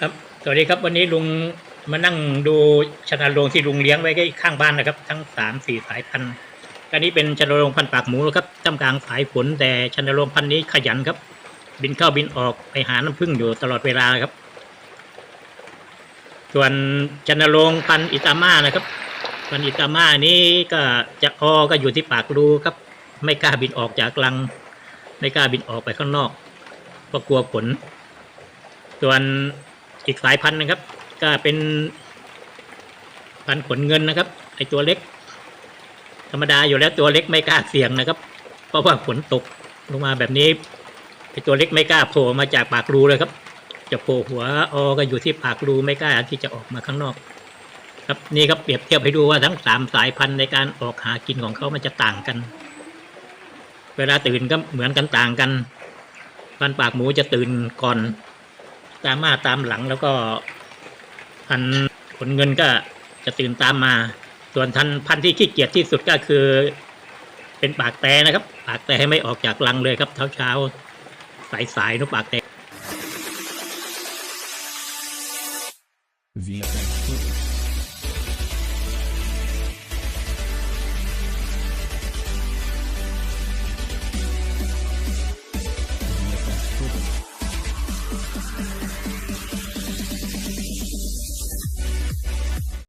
ครับ สวัสดีครับ วันนี้ลุงมานั่งดูชนโรงที่ลุงเลี้ยงไว้ใกล้ข้างบ้านนะครับ ทั้งสามสี่สายพันธุ์อันนี้เป็นชนโรงพันธุ์ปากหมูนะครับท่ามกลางสายฝนแต่ชนโรงพันธุ์นี้ขยันครับ บินเข้าบินออกไปหาน้ำผึ้งอยู่ตลอดเวลาครับ ส่วนชนโรงพันธุ์อิตาม่านะครับ พันธุ์อิตาม่านี้ก็จะออก็อยู่ที่ปากรูครับ ไม่กล้าบินออกจากรัง ไม่กล้าบินออกไปข้างนอกเพราะกลัวฝนส่วน อีกสายพันธุ์นะครับ ก็เป็นพันธุ์ขนเงินนะครับไอตัวเล็ก ธรรมดาอยู่แล้วตัวเล็กไม่กล้าเสี่ยงนะครับ เพราะว่าฝนตกลงมาแบบนี้ไอตัวเล็กไม่กล้าโผล่มาจากปากรูเลยครับ จะโผล่หัวออก็อยู่ที่ปากรูไม่กล้าที่จะออกมาข้างนอก ครับนี่ครับเปรียบเทียบให้ดูว่าทั้งสามสายพันธุ์ในการออกหากินของเขามันจะต่างกัน เวลาตื่นก็เหมือนกันต่างกันพันธุ์ปากหมูจะตื่นก่อน ตามมาตามหลังแล้วก็พันธุ์ขนเงินก็จะตื่นตามมา ส่วนทันพันที่ขี้เกียจที่สุดก็คือ เป็นปากแต่นะครับ ปากแต่ให้ไม่ออกจากรังเลยครับเช้าเช้าสายสายนุปากแต่